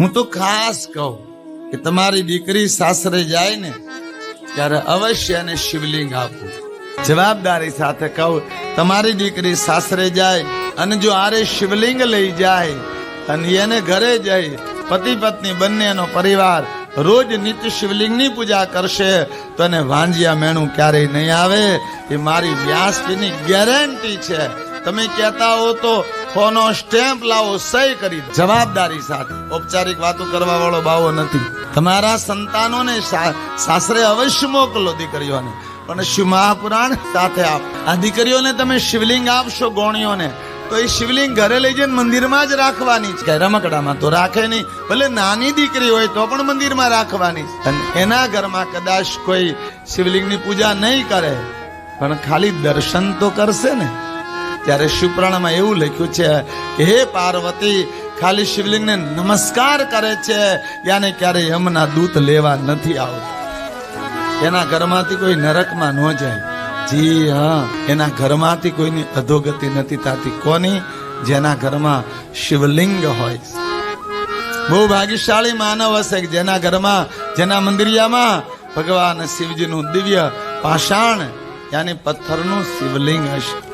હું તો ખાસ કહું કે તમારી દીકરી સાસરે જાય ને, ત્યારે અવશ્ય એને શિવલિંગ આપવું જવાબદારી સાથે કહું, તમારી દીકરી સાસરે જાય અને જો આરે શિવલિંગ લઈ જાય, અને એને ઘરે જઈ પતિ પત્ની બંનેનો પરિવાર રોજ નિત્ય શિવલિંગની પૂજા કરશે, તો એને વાંજિયા મેણું ક્યારેય નહીં આવે. એ મારી વ્યાસપીની ગેરંટી છે. તમે કહેતા હો તો ફોનો સ્ટેમ્પ લાવો, સહી કરી. જવાબદારી સાથે. ઔપચારિક વાતો કરવા વાળો બાવો નથી. તમારા સંતાનોને સાસરે અવશ્ય મોકલો દીકરીઓને. પણ શિવ મહાપુરાણ સાથે આપ. આ દીકરીઓને તમે શિવલિંગ આપશો ગોણીઓને. તો એ શિવલિંગ ઘરે લઈ જઈને મંદિરમાં જ રાખવાની છે. રમકડામાં તો રાખે નહીં. ભલે નાની દીકરી હોય તો પણ મંદિરમાં રાખવાની એના ઘરમાં કદાચ કોઈ શિવલિંગની પૂજા નહીં કરે. પણ ખાલી દર્શન તો કરશે ને. ત્યારે શિવપુરાણમાં એવું લખ્યું છે કે હે પાર્વતી, ખાલી શિવલિંગને નમસ્કાર કરે છે, યાને ક્યારે યમના દૂત લેવા નથી આવતા. એના ઘરમાંથી કોઈ નરકમાં ન જાય. જી હા, એના ઘરમાંથી કોઈની અધોગતિ નથી થતી. કોની? જેના ઘરમાં શિવલિંગ હોય. બહુ ભાગ્યશાળી માનવ હશે જેના ઘરમાં, જેના મંદિરિયામાં ભગવાન શિવજીનું દિવ્ય પાષાણ, યાની પથ્થરનું શિવલિંગ હશે.